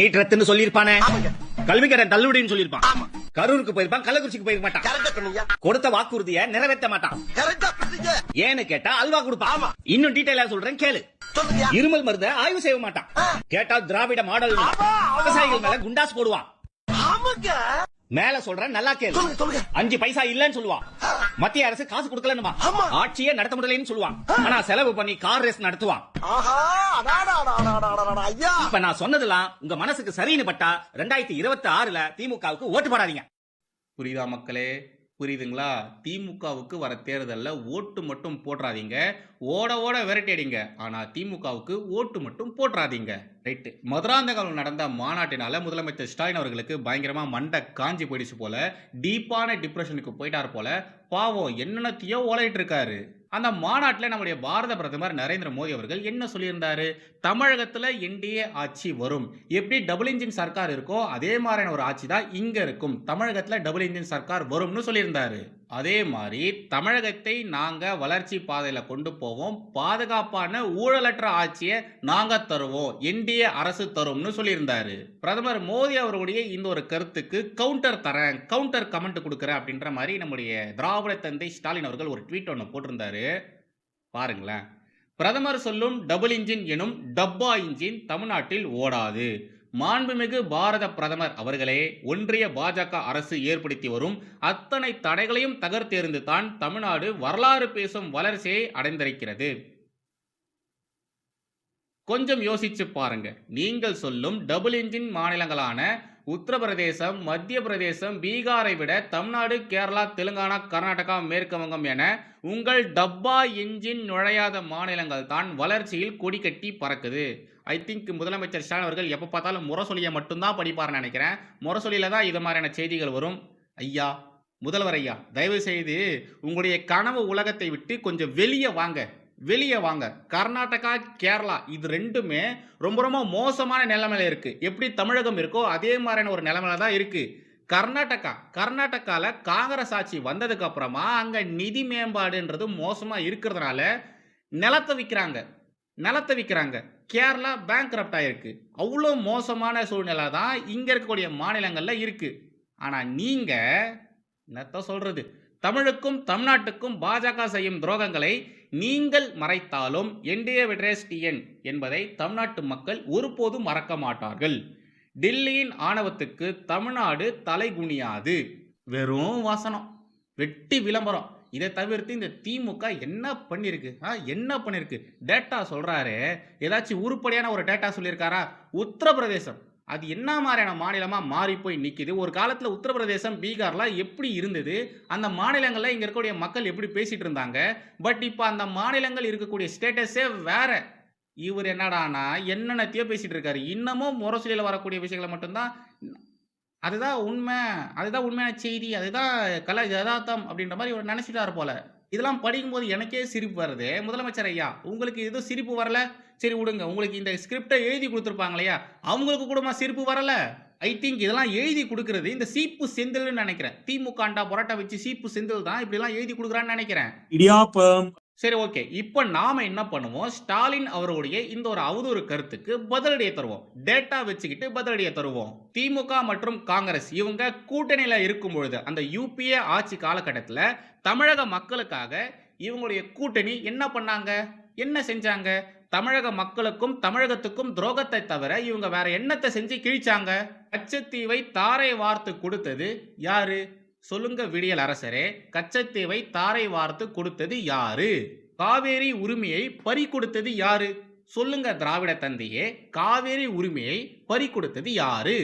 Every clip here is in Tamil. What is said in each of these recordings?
நீட் ரத்துன்னு சொல்லியிருப்பானே. ஆமாங்க. கல்வி கடன் தள்ளுபடின்னு சொல்லியிருப்பான். ஆமா. கரூருக்கு போயிருப்பான் கள்ளக்குறிச்சிக்கு போயிருக்க மாட்டான். கொடுத்த வாக்குறுதியை நிறைவேற்ற மாட்டான். ஏன்னு கேட்டா அல்வா கொடுப்பான். ஆமா. இன்னும் டீடைலா சொல்றேன் கேளு. இருமல் மருந்த ஆய்வு செய்ய மாட்டான். கேட்டா திராவிட மாடல். விவசாயிகள் மேல குண்டாஸ் போடுவான். மேல சொல்றேன் நல்லா கேளு. அஞ்சு பைசா இல்லன்னு சொல்லுவான் மத்திய அரசு காசு கொடுக்கலன்னுமா. ஆட்சியே நடத்த முடியலன்னு சொல்லுவான் ஆனா செலவு பண்ணி கார் ரேஸ் நடத்துவான் இப்ப நான் சொன்னதெல்லாம் உங்க மனசுக்கு சரின்னு பட்டா ரெண்டாயிரத்தி இருபத்தி ஆறுல திமுகவுக்கு ஓட்டு போடாதீங்க. புரியுதா மக்களே? புரியுதுங்களா? திமுகவுக்கு வர தேர்தலில் ஓட்டு மட்டும் போட்டுறாதீங்க ஓட ஓட விரட்டி ஆனால் திமுகவுக்கு ஓட்டு மட்டும் போட்டுறாதீங்க ரைட்டு. மதுராந்தகம் நடந்த மாநாட்டினால முதலமைச்சர் ஸ்டாலின் அவர்களுக்கு பயங்கரமாக மண்டை காஞ்சி போயிடுச்சு போல. டீப்பான டிப்ரெஷனுக்கு போயிட்டார் போல. பாவம் என்னென்னத்தையோ ஓலையிட்டு இருக்காரு. அந்த மாநாட்டில் நம்முடைய பாரத பிரதமர் நரேந்திர மோடி அவர்கள் என்ன சொல்லியிருந்தார்? தமிழகத்தில் என்டிஏ ஆட்சி வரும். எப்படி டபுள் இன்ஜின் சர்க்கார் இருக்கோ அதே மாதிரியான ஒரு ஆட்சி தான் இங்கே இருக்கும். தமிழகத்தில் டபுள் இன்ஜின் சர்க்கார் வரும்னு சொல்லியிருந்தாரு. அதே மாதிரி தமிழகத்தை நாங்கள் வளர்ச்சி பாதையில் கொண்டு போவோம். பாதுகாப்பான ஊழலற்ற ஆட்சியை நாங்கள் தருவோம். என்டிஏ அரசு தரும்னு சொல்லியிருந்தாரு. பிரதமர் மோடி அவர்களுடைய இந்த ஒரு கருத்துக்கு கவுண்டர் தரேன் கவுண்டர் கமெண்ட் கொடுக்குறேன் அப்படின்ற மாதிரி நம்முடைய திராவிட தந்தை ஸ்டாலின் அவர்கள் ஒரு ட்வீட் ஒன்று போட்டிருந்தாரு. பாருங்களேன். பிரதமர் சொல்லும் டபுள் இன்ஜின் எனும் டப்பா இன்ஜின் தமிழ்நாட்டில் ஓடாது. மாண்புமிகு பாரத பிரதமர் அவர்களே ஒன்றிய பாஜக அரசு ஏற்படுத்தி வரும் அத்தனை தடைகளையும் தகர்த்தெறிந்து தான் தமிழ்நாடு வரலாறு பேசும் வளர்ச்சியை அடைந்திருக்கிறது. கொஞ்சம் யோசிச்சு பாருங்க. நீங்கள் சொல்லும் டபுள் இன்ஜின் மாநிலங்களான உத்தரப்பிரதேசம் மத்திய பிரதேசம் பீகாரை விட தமிழ்நாடு கேரளா தெலுங்கானா கர்நாடகா மேற்கு வங்கம் என உங்கள் டப்பா இன்ஜின் நுழையாத மாநிலங்கள் தான் வளர்ச்சியில் கொடி கட்டி பறக்குது. ஐ திங்க் முதலமைச்சர் ஸ்டாலின் அவர்கள் எப்போ பார்த்தாலும் முரசொலியை மட்டும்தான் படிப்பார்னு நினைக்கிறேன். முரசொலியில தான் இது மாதிரியான செய்திகள் வரும். ஐயா முதல்வர் ஐயா தயவு செய்து உங்களுடைய கனவு உலகத்தை விட்டு கொஞ்சம் வெளியே வாங்க. வெளியே வாங்க. கர்நாடகா கேரளா இது ரெண்டுமே ரொம்ப ரொம்ப மோசமான நிலைமையில இருக்குது எப்படி தமிழகம் இருக்கோ அதே மாதிரியான ஒரு நிலைமையில தான் இருக்குது கர்நாடகா கர்நாடகாவில் காங்கிரஸ் ஆட்சி வந்ததுக்கு அப்புறமா நிதி மேம்பாடுன்றது மோசமாக இருக்கிறதுனால நிலத்தை விற்கிறாங்க நிலத்தை விற்கிறாங்க கேரளா பேங்க் ஆகிருக்கு அவ்வளோ மோசமான சூழ்நிலை தான் இங்கே இருக்கக்கூடிய மாநிலங்களில் இருக்குது ஆனால் நீங்கள் என்னத்த சொல்கிறது தமிழுக்கும் தமிழ்நாட்டுக்கும் பாஜக செய்யும் துரோகங்களை நீங்கள் மறைத்தாலும் என்டிஏ விட்ரேஸ் டிஎன் என்பதை தமிழ்நாட்டு மக்கள் ஒருபோதும் மறக்க மாட்டார்கள். டில்லியின் ஆணவத்துக்கு தமிழ்நாடு தலைகுனியாது வெறும் வாசனம். வெட்டி விளம்பரம். இதை தவிர்த்து இந்த திமுக என்ன பண்ணியிருக்கு ஆ என்ன பண்ணியிருக்கு டேட்டா சொல்கிறாரு ஏதாச்சும் உருப்படியான ஒரு டேட்டா சொல்லியிருக்காரா? உத்தரப்பிரதேசம். அது என்ன மாதிரியான மாநிலமாக மாறி போய் நிற்கிது ஒரு காலத்தில் உத்தரப்பிரதேசம் பீகார்லாம் எப்படி இருந்தது? அந்த மாநிலங்களில் இங்கே இருக்கக்கூடிய மக்கள் எப்படி பேசிகிட்டு இருந்தாங்க? பட் இப்போ அந்த மாநிலங்கள் இருக்கக்கூடிய ஸ்டேட்டஸே வேறு. இவர் என்னடானா என்னென்னத்தையோ பேசிகிட்டு இருக்காரு. இன்னமும் முரசொலியில் வரக்கூடிய விஷயங்களை மட்டும்தான் அதுதான் உண்மை அதுதான் உண்மையான செய்தி அதுதான் கல யதார்த்தம் அப்படின்ற மாதிரி இவர் நினச்சிட்டார் போல. இதெல்லாம் படிக்கும்போது எனக்கே சிரிப்பு வருது. முதலமைச்சர் ஐயா உங்களுக்கு எதுவும் சிரிப்பு வரல? சரி விடுங்க. உங்களுக்கு இந்த ஸ்கிரிப்டை எழுதி கொடுத்துருப்பாங்க இல்லையா? அவங்களுக்கு கூடமா சிரிப்பு வரல? ஐ திங்க் இதெல்லாம் எழுதி கொடுக்கறது இந்த சீப்பு செந்தில்னு நினைக்கிறேன். திமுகண்டா புரட்டா வச்சு சீப்பு செந்தில் தான் இப்படிலாம் எழுதி கொடுக்குறான்னு நினைக்கிறேன். இடியாப்பம். சரி ஓகே இப்போ நாம என்ன பண்ணுவோம்? ஸ்டாலின் அவருடைய இந்த ஒரு அவதூறு கருத்துக்கு பதிலடியை தருவோம். டேட்டா வச்சுக்கிட்டு பதிலடியை தருவோம். திமுக மற்றும் காங்கிரஸ் இவங்க கூட்டணியில் இருக்கும் பொழுது அந்த யூபிஏ ஆட்சி காலகட்டத்தில் தமிழக மக்களுக்காக இவங்களுடைய கூட்டணி என்ன பண்ணாங்க? என்ன செஞ்சாங்க? தமிழக மக்களுக்கும் தமிழகத்துக்கும் துரோகத்தை தவிர இவங்க வேற என்னத்தை செஞ்சு கிழிச்சாங்க? கச்சத்தீவை தாரை வார்த்து கொடுத்தது யாரு? சொல்லுங்க விடியல் அரசரே கச்சத்தீவை தாரை வார்த்து கொடுத்தது யாரு? காவேரி உரிமையை பறி கொடுத்தது யாரு? சொல்லுங்க திராவிட தந்தையே காவேரி உரிமையை பறி கொடுத்தது யாரு?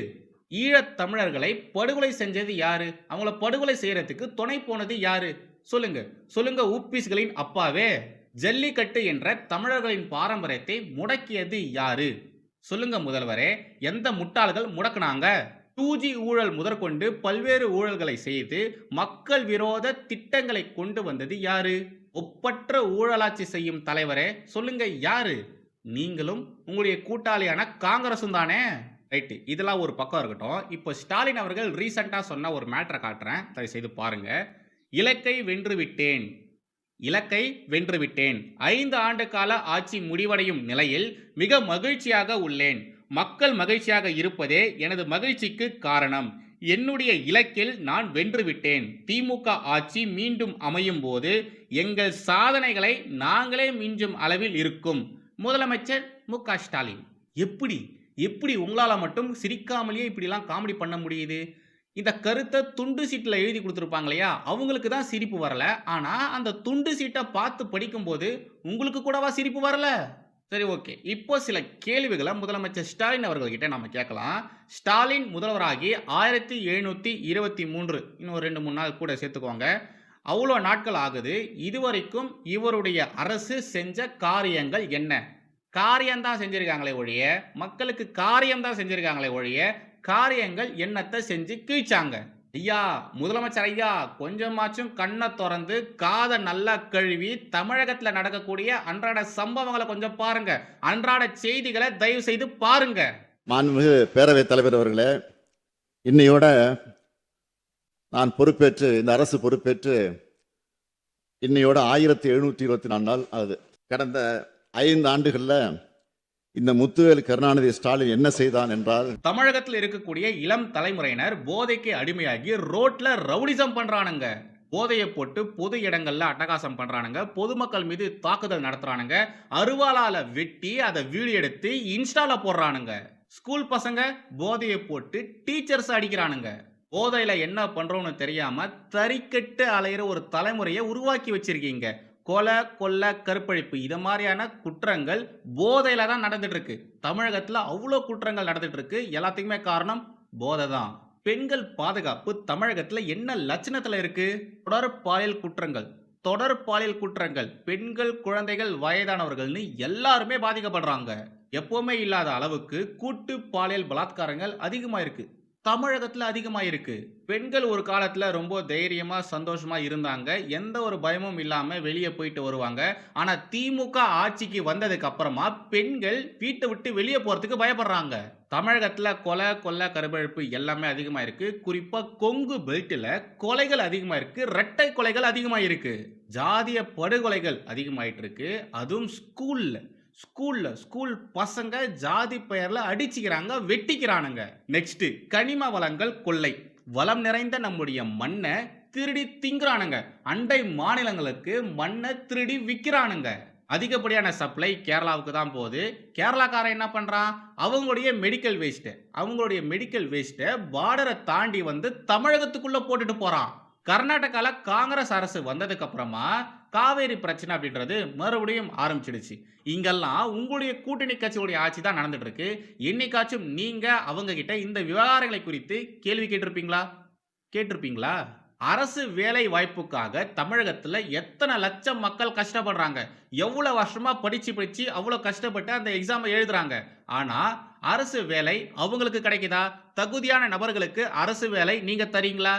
ஈழத் தமிழர்களை படுகொலை செஞ்சது யாரு? அவங்கள படுகொலை செய்யறதுக்கு துணை போனது யாரு? சொல்லுங்க சொல்லுங்க உப்பீஸ்களின் அப்பாவே ஜல்லிக்கட்டு என்ற தமிழர்களின் பாரம்பரியத்தை முடக்கியது யாரு? சொல்லுங்க முதல்வரே எந்த முட்டாள்கள் முடக்குனாங்க? டூ ஜி ஊழல் முதற்கொண்டு பல்வேறு ஊழல்களை செய்து மக்கள் விரோத திட்டங்களை கொண்டு வந்தது யாரு? ஒப்பற்ற ஊழலாட்சி செய்யும் தலைவரே சொல்லுங்க யாரு? நீங்களும் உங்களுடைய கூட்டாளியான காங்கிரசும் தானே? ரைட்டு இதெல்லாம் ஒரு பக்கம் இருக்கட்டும். இப்போ ஸ்டாலின் அவர்கள் ரீசெண்டாக சொன்ன ஒரு மேட்டரை காட்டுறேன். தயவு செய்து பாருங்க. இலக்கை வென்று விட்டேன் இலக்கை வென்றுவிட்டேன். ஐந்து ஆண்டு கால ஆட்சி முடிவடையும் நிலையில் மிக மகிழ்ச்சியாக உள்ளேன். மக்கள் மகிழ்ச்சியாக இருப்பதே எனது மகிழ்ச்சிக்கு காரணம். என்னுடைய இலக்கில் நான் வென்றுவிட்டேன். திமுக ஆட்சி மீண்டும் அமையும் போது எங்கள் சாதனைகளை நாங்களே மிஞ்சும் அளவில் இருக்கும். முதலமைச்சர் மு க ஸ்டாலின். எப்படி? எப்படி உங்களால் மட்டும் சிரிக்காமலேயே இப்படிலாம் காமெடி பண்ண முடியுது? இந்த கருத்தை துண்டு சீட்டில் எழுதி கொடுத்துருப்பாங்க இல்லையா? அவங்களுக்கு தான் சிரிப்பு வரல. ஆனால் அந்த துண்டு சீட்டை பார்த்து படிக்கும்போது உங்களுக்கு கூடவா சிரிப்பு வரல? சரி ஓகே. இப்போ சில கேள்விகளை முதலமைச்சர் ஸ்டாலின் அவர்கள்கிட்ட நம்ம கேட்கலாம். ஸ்டாலின் முதல்வராகி ஆயிரத்தி எழுநூற்றி இருபத்தி மூன்று இன்னும் ஒரு ரெண்டு மூணு நாள் கூட சேர்த்துக்கோங்க. அவ்வளோ நாட்கள் ஆகுது. இதுவரைக்கும் இவருடைய அரசு செஞ்ச காரியங்கள் என்ன? காரியம்தான் செஞ்சுருக்காங்களே ஒழிய மக்களுக்கு காரியம்தான் செஞ்சுருக்காங்களே ஒழிய காரியங்கள் என்னத்தை செஞ்சு கீழ்ச்சாங்க. ஐயா முதலமைச்சர் ஐயா கொஞ்சமாச்சும் கண்ணை திறந்து காதை நல்லா கழுவி தமிழகத்தில் நடக்கக்கூடிய அன்றாட சம்பவங்களை கொஞ்சம் பாருங்க. அன்றாட செய்திகளை தயவு செய்து பாருங்க. மாண்புமிகு பேரவைத் தலைவர் அவர்களே இன்னையோட நான் பொறுப்பேற்று இந்த அரசு பொறுப்பேற்று இன்னையோட ஆயிரத்தி எழுநூற்றி இருபத்தி நாலு நாள் ஆகுது கடந்த ஐந்து ஆண்டுகளில் இந்த முத்துவேல் கருணாநிதி ஸ்டாலின் என்ன செய்தான் என்றால் தமிழகத்தில் இருக்கக்கூடிய இளம் தலைமுறையினர் போதைக்கு அடிமையாகி ரோட்ல ரவுடிசம் பண்றானுங்க. போதையை போட்டு பொது இடங்கள்ல அட்டகாசம் பண்றானுங்க. பொதுமக்கள் மீது தாக்குதல் நடத்துறானுங்க. அருவாளால வெட்டி அதை வீடியோ எடுத்து இன்ஸ்டால போடுறானுங்க. ஸ்கூல் பசங்க போதையை போட்டு டீச்சர்ஸ் அடிக்கிறானுங்க. போதையில என்ன பண்றோம்னு தெரியாம தறிக்கட்டு அலையிற ஒரு தலைமுறையை உருவாக்கி வச்சிருக்கீங்க. கொலை கொல்ல கற்பழிப்பு இது மாதிரியான குற்றங்கள் போதையில் தான் நடந்துகிட்ருக்கு தமிழகத்தில் அவ்வளோ குற்றங்கள் நடந்துகிட்ருக்கு எல்லாத்துக்குமே காரணம் போதை தான். பெண்கள் பாதுகாப்பு தமிழகத்தில் என்ன லட்சணத்தில் இருக்குது தொடர் பாலியல் குற்றங்கள் தொடர் பாலியல் குற்றங்கள் பெண்கள் குழந்தைகள் வயதானவர்கள்னு எல்லாருமே பாதிக்கப்படுறாங்க. எப்போவுமே இல்லாத அளவுக்கு கூட்டு பாலியல் பலாத்காரங்கள் அதிகமாக இருக்குது தமிழகத்தில் அதிகமாக இருக்குது பெண்கள் ஒரு காலத்தில் ரொம்ப தைரியமாக சந்தோஷமாக இருந்தாங்க. எந்த ஒரு பயமும் இல்லாமல் வெளியே போயிட்டு வருவாங்க. ஆனால் திமுக ஆட்சிக்கு வந்ததுக்கு அப்புறமா பெண்கள் வீட்டை விட்டு வெளியே போகிறதுக்கு பயப்படுறாங்க. தமிழகத்தில் கொலை கொள்ளை கருபழிப்பு எல்லாமே அதிகமாக இருக்குது குறிப்பாக கொங்கு பெல்ட்டில் கொலைகள் அதிகமாக இருக்குது ரெட்டை கொலைகள் அதிகமாக இருக்குது ஜாதிய படுகொலைகள் அதிகமாயிட்டு இருக்கு. அதுவும் ஸ்கூலில். ஸ்கூல்ல ஸ்கூல் பசங்க ஜாதி பெயர்ல அடிச்சுக்கிறாங்க வெட்டிக்கிறானுங்க. நெக்ஸ்ட் கனிம வளங்கள் கொள்ளை. வளம் நிறைந்த நம்முடைய மண்ணை திருடி திங்குறானுங்க. அண்டை மாநிலங்களுக்கு மண்ணை திருடி விற்கிறானுங்க அதிகப்படியான சப்ளை கேரளாவுக்கு தான் போகுது. கேரளாக்காரன் என்ன பண்ணுறான் அவங்களுடைய மெடிக்கல் வேஸ்ட்டு அவங்களுடைய மெடிக்கல் வேஸ்ட்டை பார்டரை தாண்டி வந்து தமிழகத்துக்குள்ளே போட்டுட்டு போகிறான் கர்நாடகாவில் காங்கிரஸ் அரசு வந்ததுக்கு அப்புறமா காவேரி பிரச்சனை அப்படின்றது மறுபடியும் ஆரம்பிச்சிடுச்சு. இங்கெல்லாம் உங்களுடைய கூட்டணி கட்சியுடைய ஆட்சி தான் நடந்துட்டு இருக்கு என்னைக்காச்சும் நீங்க அவங்க கிட்ட இந்த விவகாரங்களை குறித்து கேள்வி கேட்டிருப்பீங்களா? கேட்டிருப்பீங்களா? அரசு வேலை வாய்ப்புக்காக தமிழகத்தில் எத்தனை லட்சம் மக்கள் கஷ்டப்படுறாங்க. எவ்வளோ வருஷமாக படித்து படித்து அவ்வளோ கஷ்டப்பட்டு அந்த எக்ஸாமை எழுதுறாங்க. ஆனால் அரசு வேலை அவங்களுக்கு கிடைக்குதா? தகுதியான நபர்களுக்கு அரசு வேலை நீங்கள் தரீங்களா?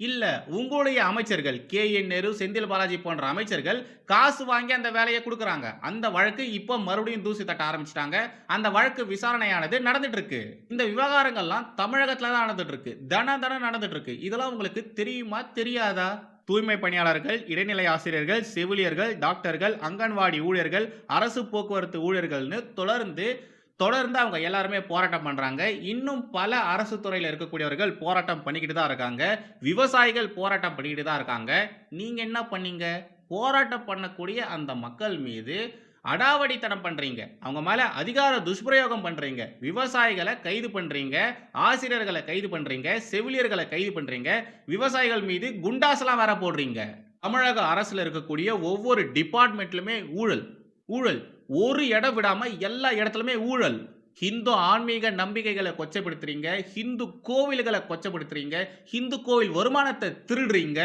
இல்லை உங்களுடைய அமைச்சர்கள் கே. என். நேரு செந்தில் பாலாஜி போன்ற அமைச்சர்கள் காசு வாங்கி அந்த வேலையை கொடுக்குறாங்க. அந்த வழக்கு இப்போ மறுபடியும் தூசி தட்ட ஆரம்பிச்சிட்டாங்க. அந்த வழக்கு விசாரணையானது நடந்துட்டு இருக்கு இந்த விவகாரங்கள்லாம் தமிழகத்தில் தான் நடந்துட்டு இருக்கு தன தன நடந்துட்டு இருக்கு இதெல்லாம் உங்களுக்கு தெரியுமா தெரியாதா? தூய்மை பணியாளர்கள் இடைநிலை ஆசிரியர்கள் செவிலியர்கள் டாக்டர்கள் அங்கன்வாடி ஊழியர்கள் அரசு போக்குவரத்து ஊழியர்கள்னு தொடர்ந்து தொடர்ந்து அவங்க எல்லாருமே போராட்டம் பண்ணுறாங்க இன்னும் பல அரசு துறையில் இருக்கக்கூடியவர்கள் போராட்டம் பண்ணிக்கிட்டு தான் இருக்காங்க. விவசாயிகள் போராட்டம் பண்ணிக்கிட்டு தான் இருக்காங்க. நீங்கள் என்ன பண்ணீங்க? போராட்டம் பண்ணக்கூடிய அந்த மக்கள் மீது அடாவடித்தனம் பண்ணுறீங்க அவங்க மேலே அதிகார துஷ்பிரயோகம் பண்ணுறீங்க விவசாயிகளை கைது பண்ணுறீங்க ஆசிரியர்களை கைது பண்ணுறீங்க செவிலியர்களை கைது பண்ணுறீங்க விவசாயிகள் மீது குண்டாஸ்லாம் வேற போடுறீங்க. தமிழக அரசில் இருக்கக்கூடிய ஒவ்வொரு டிபார்ட்மெண்ட்லுமே ஊழல். ஊழல். ஒரு இடம் விடாமல் எல்லா இடத்துலையுமே ஊழல். ஹிந்து ஆன்மீக நம்பிக்கைகளை கொச்சப்படுத்துறீங்க ஹிந்து கோவில்களை கொச்சப்படுத்துறீங்க ஹிந்து கோவில் வருமானத்தை திருடுறீங்க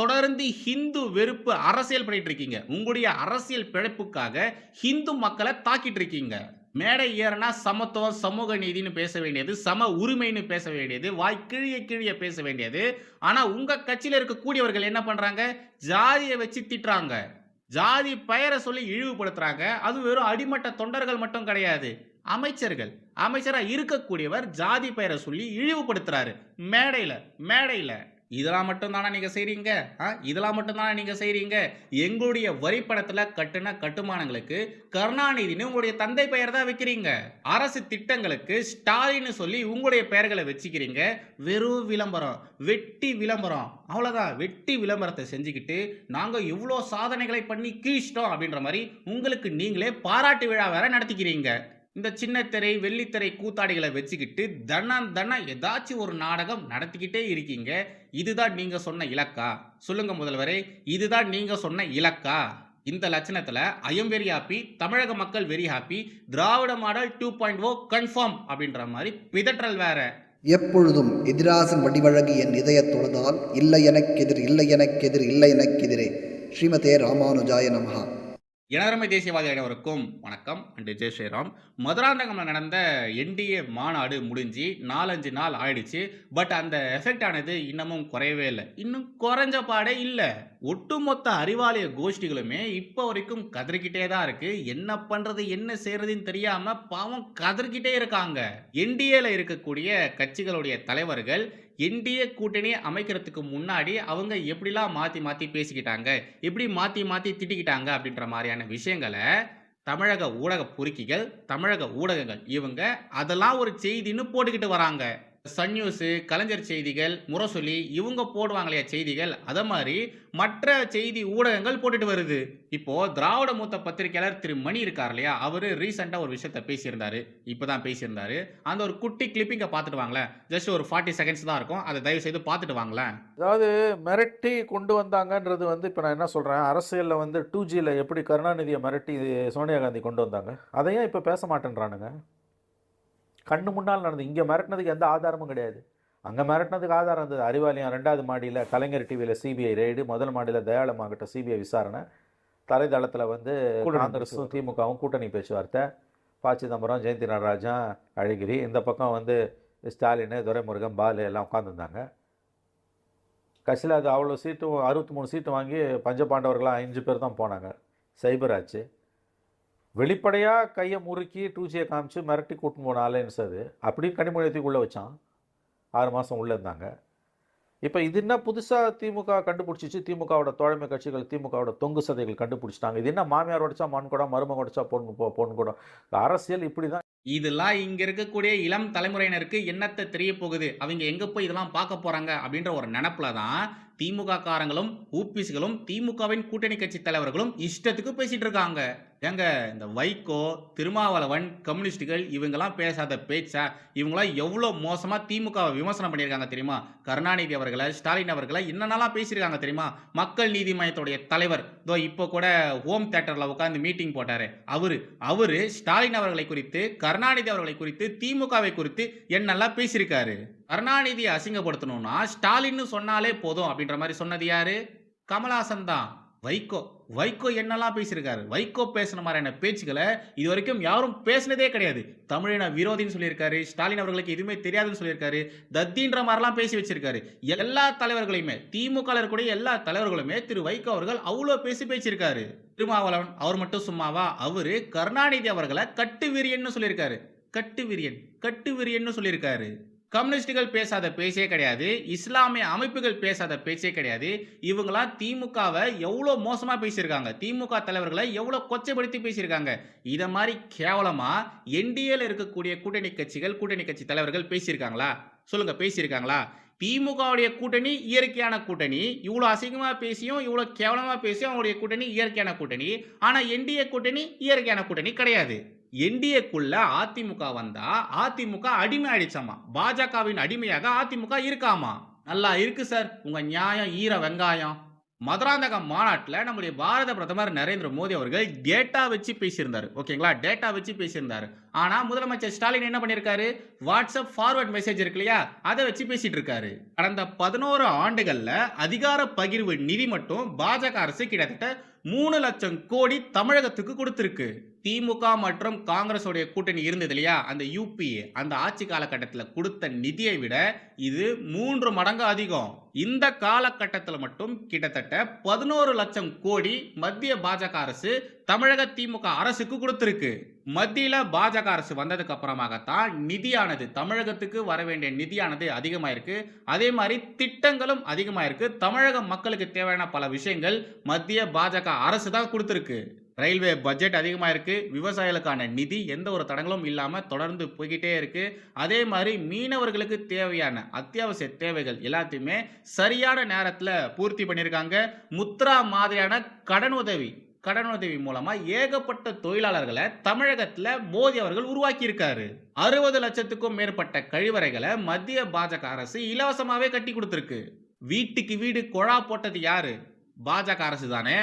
தொடர்ந்து ஹிந்து வெறுப்பு அரசியல் பண்ணிட்டு இருக்கீங்க. உங்களுடைய அரசியல் பிழைப்புக்காக ஹிந்து மக்களை தாக்கிட்டு இருக்கீங்க. மேடை ஏறனா சமத்துவம் சமூக நீதினு பேச வேண்டியது சம உரிமைன்னு பேச வேண்டியது வாய் கிழிய கிழிய பேச வேண்டியது. ஆனால் உங்கள் கட்சியில் இருக்கக்கூடியவர்கள் என்ன பண்ணுறாங்க ஜாதியை வச்சு திட்டுறாங்க. ஜாதி பெயரை சொல்லி இழிவுபடுத்துறாங்க. அது வெறும் அடிமட்ட தொண்டர்கள் மட்டும் கிடையாது. அமைச்சர்கள். அமைச்சராக இருக்கக்கூடியவர் ஜாதி பெயரை சொல்லி இழிவுபடுத்துறாரு. மேடையில் மேடையில். இதெல்லாம் மட்டும் தானே செய்கிறீங்க ஆ? இதெல்லாம் மட்டும் தானே செய்கிறீங்க செய்றீங்க? எங்களுடைய வரிப்பணத்துல கட்டுன கட்டுமானங்களுக்கு கருணாநிதினு உங்களுடைய தந்தை பெயர் தான் வைக்கிறீங்க. அரசு திட்டங்களுக்கு ஸ்டாலின்னு சொல்லி உங்களுடைய பெயர்களை வச்சுக்கிறீங்க. வெறும் விளம்பரம் வெட்டி விளம்பரம். அவ்வளோதான் வெட்டி விளம்பரத்தை செஞ்சுக்கிட்டு நாங்கள் இவ்வளோ சாதனைகளை பண்ணி கீழ்ச்சிட்டோம் அப்படின்ற மாதிரி உங்களுக்கு நீங்களே பாராட்டு விழா வேற நடத்திக்கிறீங்க. இந்த சின்னத்திரை வெள்ளித்திரை கூத்தாடிகளை வச்சுக்கிட்டு தனம் தன ஏதாச்சும் ஒரு நாடகம் நடத்திக்கிட்டே இருக்கீங்க. இதுதான் நீங்கள் சொன்ன இலக்கா? சொல்லுங்க முதல்வரே இதுதான் நீங்கள் சொன்ன இலக்கா? இந்த லட்சணத்தில் ஐயம் வெரி ஹாப்பி தமிழக மக்கள் very happy Dravida model two point O confirm அப்படின்ற மாதிரி பிதற்றல் வேற. எப்பொழுதும் எதிராசன் வடிவழகு என் இதய தொழுதால் இல்லை எனக்கெதிர் இல்லை எனக்கெதிர் இல்லை எனக்கெதிரே ஸ்ரீமதே ராமானுஜாய நமகா இனரமை தேசியவாதி அனைவருக்கும் வணக்கம். அண்டு ஜெய் ஸ்ரீராம். மதுராந்தகம்ல நடந்த என்டிஏ மாநாடு முடிஞ்சு நாலஞ்சு நாள் ஆயிடுச்சு. பட் அந்த எஃபெக்ட் ஆனது இன்னமும் குறையவே இல்லை. இன்னும் குறைஞ்ச பாடே இல்லை. ஒட்டுமொத்த அறிவாலய கோஷ்டிகளுமே இப்போ வரைக்கும் கதறிக்கிட்டே தான் இருக்கு. என்ன பண்றது என்ன செய்யறதுன்னு தெரியாம பாவம் கதறிக்கிட்டே இருக்காங்க. என்டிஏல இருக்கக்கூடிய கட்சிகளுடைய தலைவர்கள் என்டிஏ கூட்டணி அமைக்கிறதுக்கு முன்னாடி அவங்க எப்படிலாம் மாற்றி மாற்றி பேசிக்கிட்டாங்க எப்படி மாற்றி மாற்றி திட்டிக்கிட்டாங்க அப்படின்ற மாதிரியான விஷயங்களை தமிழக ஊடக பொறுக்கிகள் தமிழக ஊடகங்கள் இவங்க அதெல்லாம் ஒரு செய்தின்னு போட்டுக்கிட்டு வராங்க. சன் நியூஸு கலைஞர் செய்திகள் முரசொலி இவங்க போடுவாங்க இல்லையா செய்திகள் அதை மாதிரி மற்ற செய்தி ஊடகங்கள் போட்டுட்டு வருது. இப்போது திராவிட மூத்த பத்திரிகையாளர் திரு மணி இருக்கார் இல்லையா? அவர் ரீசெண்டாக ஒரு விஷயத்த பேசியிருந்தாரு. இப்போதான் பேசியிருந்தாரு. அந்த ஒரு குட்டி கிளிப்பிங்கை பார்த்துட்டு வாங்களேன். ஜஸ்ட் ஒரு ஃபார்ட்டி செகண்ட்ஸ் தான் இருக்கும். அதை தயவு செய்து பார்த்துட்டு வாங்களேன். அதாவது மிரட்டி கொண்டு வந்தாங்கன்றது வந்து இப்போ நான் என்ன சொல்கிறேன் அரசியலில் வந்து டூ ஜியில் எப்படி கருணாநிதியை மிரட்டி சோனியா காந்தி கொண்டு வந்தாங்க? அதையும் இப்போ பேச மாட்டேன்றானுங்க. கண்ணு முன்னால் நடந்து இங்கே மிரட்டினதுக்கு எந்த ஆதாரமும் கிடையாது. அங்கே மிரட்டினதுக்கு ஆதாரம் இருந்தது அறிவாலயம் ரெண்டாவது மாடியில் கலைஞர் டிவியில் சிபிஐ ரெய்டு முதல் மாடியில் தயாளமாகட்ட சிபிஐ விசாரணை. தலைதளத்தில் வந்து காங்கிரஸும் திமுகவும் கூட்டணி பேச்சுவார்த்தை. ப சிதம்பரம் ஜெயந்தி நடராஜன் அழகிரி இந்த பக்கம் வந்து ஸ்டாலின் துரைமுருகன் பாலு எல்லாம் உட்காந்துருந்தாங்க கட்சியில் அது அவ்வளோ சீட்டு அறுபத்தி மூணு சீட்டு வாங்கி பஞ்சபாண்டவர்களாக அஞ்சு பேர் தான் போனாங்க. சைபர் ஆச்சு. வெளிப்படையாக கையை முறுக்கி டூஜியை காமிச்சு மிரட்டி கூட்டின்னு போன அலைன்ஸ் அது அப்படின்னு கனிமொழியத்துக்குள்ளே வச்சான். ஆறு மாதம் உள்ளே இருந்தாங்க. இப்போ இது என்ன புதுசாக திமுக கண்டுபிடிச்சிச்சு? திமுகவோட தோழமை கட்சிகள் திமுகவோட தொங்கு சதைகள் கண்டுபிடிச்சிட்டாங்க. இது என்ன மாமியார் உடைச்சா மண் கூட மருமக உடைச்சா பொண்ணு போ பொண்ணு கூட அரசியல் இப்படி தான் இதெல்லாம் இங்க இருக்கக்கூடிய இளம் தலைமுறையினருக்கு என்னத்தை தெரிய போகுது? அவங்க எங்க போய் இதெல்லாம் பார்க்க போறாங்க? அப்படின்ற ஒரு நினப்புல தான் திமுக காரங்களும் ஊபிஸ்களும் திமுகவின் கூட்டணி கட்சி தலைவர்களும் இஷ்டத்துக்கு பேசிட்டு இருக்காங்க. ஏங்க இந்த வைகோ திருமாவளவன் கம்யூனிஸ்டுகள் இவங்கெல்லாம் பேசாத பேச்சா? இவங்களாம் எவ்வளோ மோசமாக திமுகவை விமர்சனம் பண்ணியிருக்காங்க தெரியுமா? கருணாநிதி அவர்களை ஸ்டாலின் அவர்களை என்னென்னலாம் பேசியிருக்காங்க தெரியுமா? மக்கள் நீதி மையத்துடைய தலைவர். இதோ இப்போ கூட ஹோம் தேட்டரில் உட்காந்து மீட்டிங் போட்டாரு. அவர் அவரு ஸ்டாலின் அவர்களை குறித்து கருணாநிதி அவர்களை குறித்து திமுகவை குறித்து என்னெல்லாம் பேசியிருக்காரு? கருணாநிதியை அசிங்கப்படுத்தணும்னா ஸ்டாலின்னு சொன்னாலே போதும் அப்படின்ற மாதிரி சொன்னது யாரு? கமலாசன் தான். வைகோ. வைகோ என்னெல்லாம் பேசியிருக்காரு? வைகோ பேசின மாதிரியான பேச்சுக்களை இது வரைக்கும் யாரும் பேசினதே கிடையாது. தமிழின விரோதின்னு சொல்லியிருக்காரு. ஸ்டாலின் அவர்களுக்கு எதுவுமே தெரியாதுன்னு சொல்லியிருக்காரு. தத்தின்ற மாதிரிலாம் பேசி வச்சிருக்காரு. எல்லா தலைவர்களையுமே திமுக இருக்கக்கூடிய எல்லா தலைவர்களுமே திரு வைகோ அவர்கள் அவ்வளோ பேசி பேசியிருக்காரு. திருமாவளவன் அவர் மட்டும் சும்மாவா? அவரு கருணாநிதி அவர்களை கட்டு விரியன்னு சொல்லியிருக்காரு. கட்டு விரியன் கட்டு விரியன்னு சொல்லியிருக்காரு. கம்யூனிஸ்டுகள் பேசாத பேச்சே கிடையாது. இஸ்லாமிய அமைப்புகள் பேசாத பேச்சே கிடையாது. இவங்களாம் திமுகவை எவ்வளோ மோசமாக பேசியிருக்காங்க. திமுக தலைவர்களை எவ்வளோ கொச்சைப்படுத்தி பேசியிருக்காங்க. இதை மாதிரி கேவலமாக என்டிஏல இருக்கக்கூடிய கூட்டணி கட்சிகள் கூட்டணி கட்சி தலைவர்கள் பேசியிருக்காங்களா? சொல்லுங்க பேசியிருக்காங்களா? திமுகவுடைய கூட்டணி இயற்கையான கூட்டணி. இவ்வளோ அசிங்கமாக பேசியும் இவ்வளோ கேவலமாக பேசியும் அவங்களுடைய கூட்டணி இயற்கையான கூட்டணி. ஆனால் என்டிஏ கூட்டணி இயற்கையான கூட்டணி கிடையாது. என்டிஏக்குள்ள அதிமுக வந்தா அதிமுக அடிமை ஆயிடுச்சாமா? பாஜகவின் அடிமையாக அதிமுக இருக்காமா? நல்லா இருக்கு சார் உங்க நியாயம் ஈர வெங்காயம். மதுராந்தகம் மாநாட்டில் நம்முடைய பாரத பிரதமர் நரேந்திர மோடி அவர்கள் டேட்டா வச்சு பேசியிருந்தாரு. ஓகேங்களா? டேட்டா வச்சு பேசியிருந்தார். ஆனால் முதலமைச்சர் ஸ்டாலின் என்ன பண்ணியிருக்காரு? வாட்ஸ்அப் ஃபார்வர்ட் மெசேஜ் இருக்கு இல்லையா? அதை வச்சு பேசிட்டு இருக்காரு கடந்த பதினோரு ஆண்டுகளில் அதிகார பகிர்வு நிதி மட்டும் பாஜக அரசு கிட்டத்தட்ட மூணு லட்சம் கோடி தமிழகத்துக்கு கொடுத்துருக்கு. திமுக மற்றும் காங்கிரஸோடைய கூட்டணி இருந்தது இல்லையா? அந்த யூபிஏ அந்த ஆட்சி காலகட்டத்தில் கொடுத்த நிதியை விட இது மூன்று மடங்கு அதிகம். இந்த காலகட்டத்தில் மட்டும் கிட்டத்தட்ட பதினோரு லட்சம் கோடி மத்திய பாஜக அரசு தமிழக திமுக அரசுக்கு கொடுத்துருக்கு. மத்தியில பாஜக அரசு வந்ததுக்கு அப்புறமாகத்தான் நிதியானது தமிழகத்துக்கு வர வேண்டிய நிதியானது அதிகமாயிருக்கு. அதே மாதிரி திட்டங்களும் அதிகமாயிருக்கு. தமிழக மக்களுக்கு தேவையான பல விஷயங்கள் மத்திய பாஜக அரசு தான் கொடுத்துருக்கு. ரயில்வே பட்ஜெட் அதிகமாக இருக்குது விவசாயிகளுக்கான நிதி எந்த ஒரு தடங்களும் இல்லாமல் தொடர்ந்து போய்கிட்டே இருக்கு. அதே மாதிரி மீனவர்களுக்கு தேவையான அத்தியாவசிய தேவைகள் எல்லாத்தையுமே சரியான நேரத்தில் பூர்த்தி பண்ணியிருக்காங்க. முத்ரா மாதிரியான கடன் உதவி கடனுதவி மூலமாக மூலமா ஏகப்பட்ட தொழிலாளர்களை தமிழகத்துல மோடி அவர்கள் உருவாக்கி இருக்காரு அறுபது லட்சத்துக்கும் மேற்பட்ட கழிவறைகளை மத்திய பாஜக அரசு இலவசமாவே கட்டி கொடுத்துருக்கு. வீட்டுக்கு வீடு குழா போட்டது யாரு? பாஜக அரசு தானே.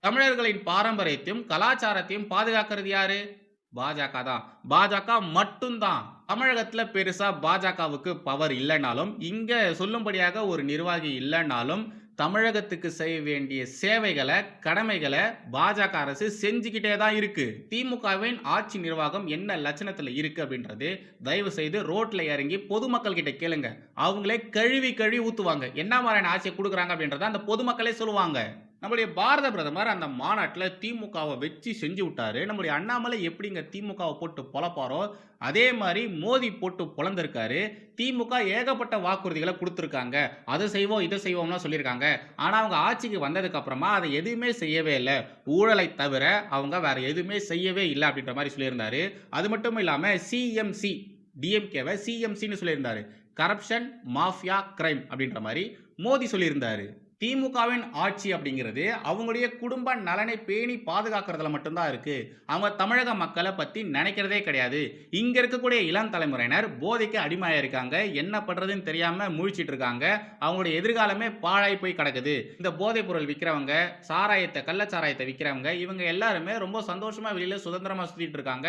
தமிழர்களின் பாரம்பரியத்தையும் கலாச்சாரத்தையும் பாதுகாக்கிறது யாரு? பாஜக தான். பாஜக மட்டும்தான். தமிழகத்துல பெருசா பாஜகவுக்கு பவர் இல்லைனாலும் இங்க சொல்லும்படியாக ஒரு நிர்வாகி இல்லைனாலும் தமிழகத்துக்கு செய்ய வேண்டிய சேவைகளை கடமைகளை பாஜக அரசு செஞ்சுக்கிட்டே தான் இருக்கு. திமுகவின் ஆட்சி நிர்வாகம் என்ன லட்சணத்தில் இருக்கு அப்படின்றது தயவு செய்து ரோட்ல இறங்கி பொதுமக்கள் கிட்ட கேளுங்க. அவங்களே கழுவி கழுவி ஊத்துவாங்க. என்ன மாதிரியான ஆட்சியை கொடுக்குறாங்க அப்படின்றத அந்த பொதுமக்களே சொல்லுவாங்க. நம்முடைய பாரத பிரதமர் அந்த மாநாட்டில் திமுகவை வச்சு செஞ்சு விட்டாரு. நம்முடைய அண்ணாமலை எப்படிங்க திமுகவை போட்டு பொழப்பாரோ அதே மாதிரி மோதி போட்டு பொழந்திருக்காரு. திமுக ஏகப்பட்ட வாக்குறுதிகளை கொடுத்துருக்காங்க. அதை செய்வோம் இதை செய்வோம்னா சொல்லியிருக்காங்க. ஆனால் அவங்க ஆட்சிக்கு வந்ததுக்கப்புறமா அதை எதுவுமே செய்யவே இல்லை. ஊழலை தவிர அவங்க வேறு எதுவுமே செய்யவே இல்லை அப்படின்ற மாதிரி சொல்லியிருந்தாரு. அது மட்டும் இல்லாமல் சிஎம்சி டிஎம்கேவை சிஎம்சின்னு சொல்லியிருந்தாரு. கரப்ஷன் மாஃபியா கிரைம் அப்படின்ற மாதிரி மோதி சொல்லியிருந்தாரு. திமுகவின் ஆட்சி அப்படிங்கிறது அவங்களுடைய குடும்ப நலனை பேணி பாதுகாக்கிறதுல மட்டும்தான் இருக்கு. அவங்க தமிழக மக்களை பத்தி நினைக்கிறதே கிடையாது. இங்க இருக்கக்கூடிய இளம் தலைமுறையினர் போதைக்கு அடிமையாக இருக்காங்க என்ன பண்றதுன்னு தெரியாம முழிச்சிட்டு இருக்காங்க அவங்களுடைய எதிர்காலமே பாழாய் போய் கிடக்குது. இந்த போதைப் பொருள் விற்கிறவங்க சாராயத்தை கள்ளச்சாராயத்தை விற்கிறவங்க இவங்க எல்லாருமே ரொம்ப சந்தோஷமா வெளியில சுதந்திரமா சுத்திட்டு இருக்காங்க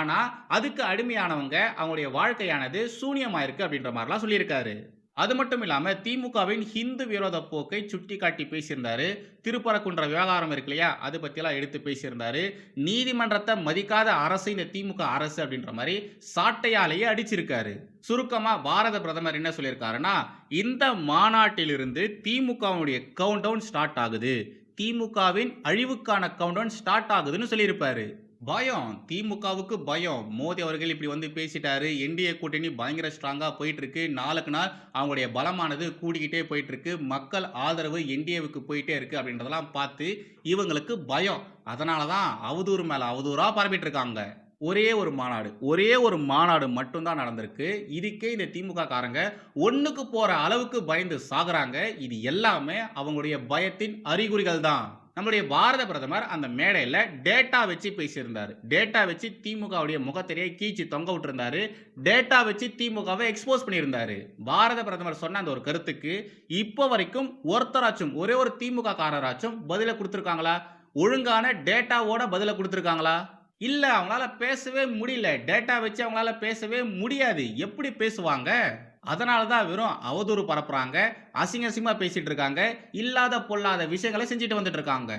ஆனா அதுக்கு அடிமையானவங்க அவங்களுடைய வாழ்க்கையானது சூனியமாக இருக்குது அப்படின்ற மாதிரிலாம் சொல்லியிருக்காரு. அது மட்டும் இல்லாமல் திமுகவின் ஹிந்து விரோத போக்கை சுட்டி காட்டி பேசியிருந்தாரு. திருப்பரக்குன்ற விவகாரம் இருக்கு இல்லையா? அது பற்றியெல்லாம் எடுத்து பேசியிருந்தாரு. நீதிமன்றத்தை மதிக்காத அரசு இந்த திமுக அரசு அப்படின்ற மாதிரி சாட்டையாலேயே அடிச்சிருக்காரு. சுருக்கமாக பாரத பிரதமர் என்ன சொல்லியிருக்காருன்னா இந்த மாநாட்டிலிருந்து திமுகவுடைய கவுண்ட் டவுன் ஸ்டார்ட் ஆகுது. திமுகவின் அழிவுக்கான கவுண்ட் டவுன் ஸ்டார்ட் ஆகுதுன்னு சொல்லியிருப்பாரு. பயம். திமுகவுக்கு பயம். மோடி அவர்கள் இப்படி வந்து பேசிட்டாரு. என்டிஏ கூட்டணி பயங்கர ஸ்ட்ராங்காக போயிட்டு இருக்கு நாளுக்கு நாள் அவங்களுடைய பலமானது கூடிக்கிட்டே போயிட்டு இருக்கு மக்கள் ஆதரவு என்டிஏவுக்கு போயிட்டே இருக்கு அப்படின்றதெல்லாம் பார்த்து இவங்களுக்கு பயம். அதனால தான் அவதூறு மேலே அவதூறாக பரப்பிட்டு இருக்காங்க ஒரே ஒரு மாநாடு ஒரே ஒரு மாநாடு மட்டும்தான் நடந்திருக்கு. இதுக்கே இந்த திமுக காரங்க ஒன்றுக்கு போகிற அளவுக்கு பயந்து சாகுறாங்க. இது எல்லாமே அவங்களுடைய பயத்தின் அறிகுறிகள் தான் நம்முடைய பாரத பிரதமர் அந்த மேடையில் டேட்டா வச்சு பேசியிருந்தார். டேட்டா வச்சு திமுகவுடைய முகத்திரையை கீச்சு தொங்க விட்டுருந்தாரு. டேட்டா வச்சு திமுகவை எக்ஸ்போஸ் பண்ணியிருந்தாரு. பாரத பிரதமர் சொன்ன அந்த ஒரு கருத்துக்கு இப்போ வரைக்கும் ஒருத்தராச்சும் ஒரே ஒரு திமுக காரராச்சும் பதிலை கொடுத்துருக்காங்களா? ஒழுங்கான டேட்டாவோட பதிலை கொடுத்துருக்காங்களா? இல்லை அவங்களால பேசவே முடியல. டேட்டா வச்சு அவங்களால பேசவே முடியாது. எப்படி பேசுவாங்க? அதனால தான் வெறும் அவதூறு பரப்புறாங்க அசிங்க அசிங்கமாக பேசிகிட்டு இருக்காங்க இல்லாத பொல்லாத விஷயங்களை செஞ்சுட்டு வந்துட்டு இருக்காங்க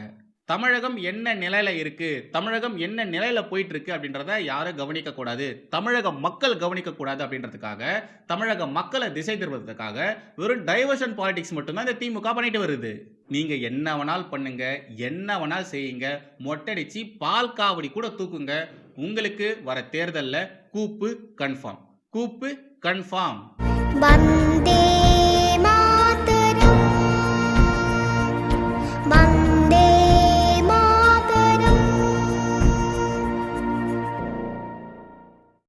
தமிழகம் என்ன நிலையில் இருக்குது தமிழகம் என்ன நிலையில் போயிட்டு இருக்கு அப்படின்றத யாரும் கவனிக்கக்கூடாது. தமிழக மக்கள் கவனிக்கக்கூடாது அப்படின்றதுக்காக தமிழக மக்களை திசை திருப்பதற்காக வெறும் டைவர்ஷன் பாலிடிக்ஸ் மட்டும்தான் இந்த திமுக பண்ணிட்டு வருது. நீங்கள் என்ன வேணால் பண்ணுங்க என்ன வேணால் செய்யுங்க மொட்டடிச்சு பால் காவடி கூட தூக்குங்க. உங்களுக்கு வர தேர்தலில் கூப்பு கன்ஃபார்ம் கூப்பு கன்ஃபார்ம் வந்தே